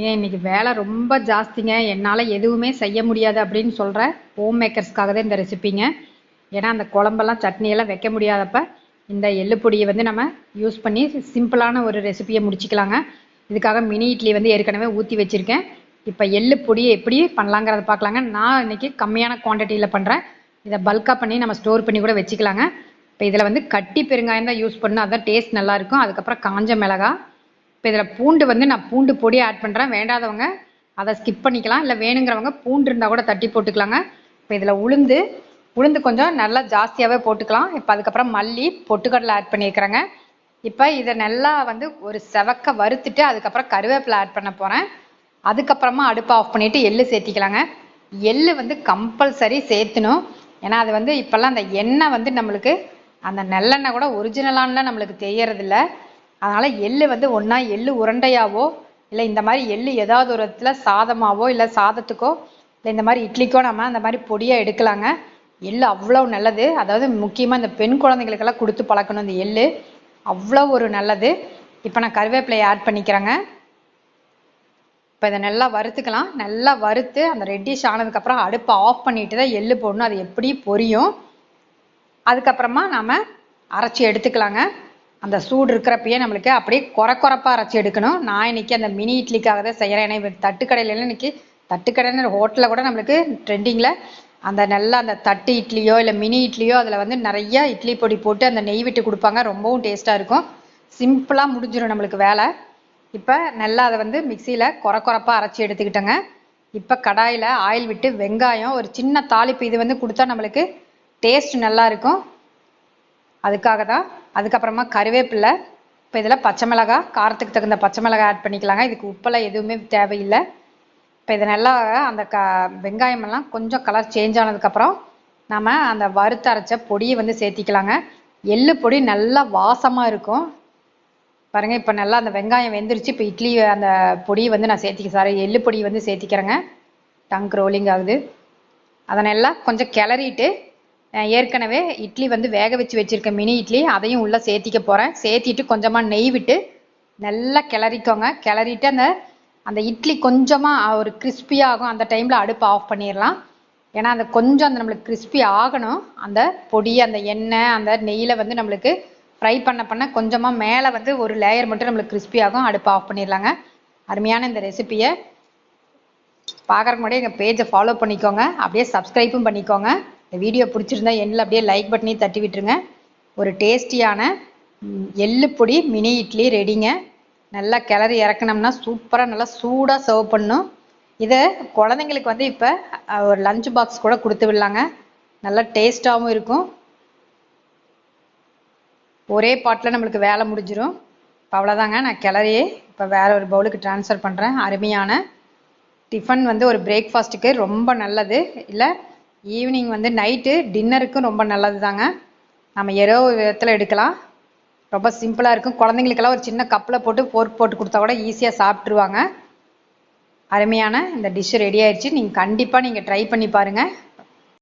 ஏன் இன்னைக்கு வேலை ரொம்ப ஜாஸ்திங்க. என்னால் எதுவுமே செய்ய முடியாது அப்படின்னு சொல்கிற ஹோம் மேக்கர்ஸ்க்காக தான் இந்த ரெசிப்பிங்க ஏன்னா அந்த குழம்பெல்லாம் சட்னியெல்லாம் வைக்க முடியாதப்ப இந்த எள்ளு பொடியை வந்து நம்ம யூஸ் பண்ணி சிம்பிளான ஒரு ரெசிப்பியை முடிச்சுக்கலாங்க. இதுக்காக மினி இட்லி வந்து ஏற்கனவே ஊற்றி வச்சுருக்கேன். இப்போ எள்ளு பொடியை எப்படி பண்ணலாங்கிறத பார்க்கலாங்க. நான் இன்னைக்கு கம்மியான குவான்டிட்டியில் பண்ணுறேன் இதை பல்காக பண்ணி நம்ம ஸ்டோர் பண்ணி கூட வச்சுக்கலாங்க. இப்போ இதில் வந்து கட்டி பெருங்காயம் தான் யூஸ் பண்ணணும். அதுதான் டேஸ்ட் நல்லாயிருக்கும் அதுக்கப்புறம் காஞ்ச மிளகா இப்போ இதில் பூண்டு வந்து நான் பூண்டு பொடி ஆட் பண்ணுறேன் வேண்டாதவங்க அதை ஸ்கிப் பண்ணிக்கலாம். இல்லை வேணுங்கிறவங்க பூண்டு இருந்தால் கூட தட்டி போட்டுக்கலாங்க. இப்போ இதில் உளுந்து உளுந்து கொஞ்சம் நல்லா ஜாஸ்தியாகவே போட்டுக்கலாம். இப்போ அதுக்கப்புறம் மல்லி பொட்டுக்கடலை ஆட் பண்ணியிருக்கிறேங்க. இப்போ இதை நல்லா வந்து ஒரு செவக்க வறுத்துட்டு அதுக்கப்புறம் கருவேப்பிலை ஆட் பண்ண போகிறேன் அதுக்கப்புறமா அடுப்பை ஆஃப் பண்ணிவிட்டு எள்ளு சேர்த்திக்கலாங்க. எள்ளு வந்து கம்பல்சரி சேர்த்தணும். ஏன்னா அது வந்து இப்போல்லாம் அந்த எண்ணெய் வந்து நம்மளுக்கு அந்த நல்லெண்ணெய் கூட ஒரிஜினலான நம்மளுக்கு தெரியறதில்ல. அதனால் எள்ளு வந்து ஒன்றா எள்ளு உருண்டையாவோ இல்லை இந்த மாதிரி எள்ளு ஏதாவது ஒரு இடத்துல சாதமாவோ இல்லை சாதத்துக்கோ இல்லை இந்த மாதிரி இட்லிக்கோ நம்ம அந்த மாதிரி பொடியாக எடுக்கலாங்க. எள்ளு அவ்வளோ நல்லது. அதாவது முக்கியமாக இந்த பெண் குழந்தைங்களுக்கெல்லாம் கொடுத்து பழக்கணும் இந்த எள்ளு. அவ்வளோ ஒரு நல்லது. இப்போ நான் கருவேப்பிலையை ஆட் பண்ணிக்கிறேங்க. இப்போ இதை நல்லா வறுத்துக்கலாம். நல்லா வறுத்து அந்த ரெட்டிஷ் ஆனதுக்கப்புறம் அடுப்பை ஆஃப் பண்ணிட்டு தான் எள்ளு போடணும். அது எப்படி பொரியும். அதுக்கப்புறமா நாம் அரைச்சி எடுத்துக்கலாங்க. அந்த சூடு இருக்கிறப்பயே நம்மளுக்கு அப்படியே குறை குறைப்பாக அரைச்சி எடுக்கணும். நான் இன்னைக்கு அந்த மினி இட்லிக்காக தான் செய்கிறேன் ஏன்னா இப்போ தட்டுக்கடையிலலாம் இன்னைக்கு தட்டுக்கடைன்னு ஹோட்டலில் கூட நம்மளுக்கு ட்ரெண்டிங்கில் அந்த நல்லா அந்த தட்டு இட்லியோ இல்லை மினி இட்லியோ அதில் வந்து நிறைய இட்லி பொடி போட்டு அந்த நெய் விட்டு கொடுப்பாங்க. ரொம்பவும் டேஸ்ட்டாக இருக்கும். சிம்பிளாக முடிஞ்சிடும் நம்மளுக்கு வேலை. இப்போ நல்லா அதை வந்து மிக்சியில் குறை குறைப்பாக அரைச்சி எடுத்துக்கிட்டேங்க. இப்போ கடாயில் ஆயில் விட்டு வெங்காயம் ஒரு சின்ன தாளிப்பு இது வந்து கொடுத்தா நம்மளுக்கு டேஸ்ட் நல்லா இருக்கும். அதுக்காக தான் அதுக்கப்புறமா கருவேப்பிலை இப்போ இதில் பச்சை மிளகா காரத்துக்கு தகுந்த பச்சை மிளகா ஆட் பண்ணிக்கலாங்க. இதுக்கு உப்பெல்லாம் எதுவுமே தேவையில்லை. இப்போ இது நல்லா அந்த க வெங்காயமெல்லாம் கொஞ்சம் கலர் சேஞ்ச் ஆனதுக்கப்புறம் நம்ம அந்த வறுத்து அரைச்ச பொடியை வந்து சேர்த்திக்கலாங்க. எள்ளு பொடி நல்லா வாசமாக இருக்கும். பாருங்கள் இப்போ நல்லா அந்த வெங்காயம் வெந்துருச்சு. இப்போ இட்லி அந்த பொடியை வந்து நான் சேர்த்திக்க சாரி எள்ளு பொடி வந்து சேர்த்திக்கிறேங்க. டங்க் ரோலிங் ஆகுது. அதை நல்லா கொஞ்சம் கிளறிட்டு ஏற்கனவே இட்லி வந்து வேக வச்சு வச்சுருக்கேன் மினி இட்லி அதையும் உள்ளே சேர்த்திக்க போகிறேன் சேர்த்திட்டு கொஞ்சமாக நெய் விட்டு நல்லா கிளறிக்கோங்க. கிளறிட்டு அந்த அந்த இட்லி கொஞ்சமாக ஒரு கிறிஸ்பியாகும் அந்த டைமில் அடுப்பு ஆஃப் பண்ணிடலாம். ஏன்னா அந்த கொஞ்சம் அந்த நம்மளுக்கு கிறிஸ்பி ஆகணும். அந்த பொடி அந்த எண்ணெய் அந்த நெய்யில் வந்து நம்மளுக்கு ஃப்ரை பண்ண பண்ண கொஞ்சமாக மேலே வந்து ஒரு லேயர் மட்டும் நம்மளுக்கு கிறிஸ்பி ஆகும். அடுப்பு ஆஃப் பண்ணிடலாங்க. அருமையான இந்த ரெசிப்பியை பார்க்குறக்கு முன்னாடி எங்கள் பேஜை ஃபாலோ பண்ணிக்கோங்க. அப்படியே சப்ஸ்கிரைப்பும் பண்ணிக்கோங்க. இந்த வீடியோ பிடிச்சிருந்தா எண்ணில் அப்படியே லைக் பட்டனையும் தட்டி விட்டுருங்க. ஒரு டேஸ்டியான எள்ளு பொடி மினி இட்லி ரெடிங்க நல்லா கிளறி இறக்குனோம்னா சூப்பராக நல்லா சூடாக சர்வ் பண்ணும் இதை குழந்தைங்களுக்கு வந்து இப்போ ஒரு லஞ்ச் பாக்ஸ் கூட கொடுத்து விடலாங்க. நல்லா டேஸ்ட்டாகவும் இருக்கும். ஒரே பாட்டில் நம்மளுக்கு வேலை முடிஞ்சிடும் இப்போ அவ்வளோதாங்க நான் கிளறியே இப்போ வேற ஒரு பவுலுக்கு ட்ரான்ஸ்ஃபர் பண்ணுறேன் அருமையான டிஃபன் வந்து ஒரு பிரேக்ஃபாஸ்ட்டுக்கு ரொம்ப நல்லது. இல்லை ஈவினிங் வந்து நைட்டு டின்னருக்கும் ரொம்ப நல்லது தாங்க நம்ம ஏதோ விதத்தில் எடுக்கலாம். ரொம்ப சிம்பிளாக இருக்கும். குழந்தைங்களுக்கெல்லாம் ஒரு சின்ன கப்பில் போட்டு போர்க் போட்டு கொடுத்தா கூட ஈஸியாக சாப்பிட்ருவாங்க அருமையான இந்த டிஷ்ஷு ரெடி ஆயிடுச்சு. நீங்கள் கண்டிப்பாக நீங்கள் ட்ரை பண்ணி பாருங்கள்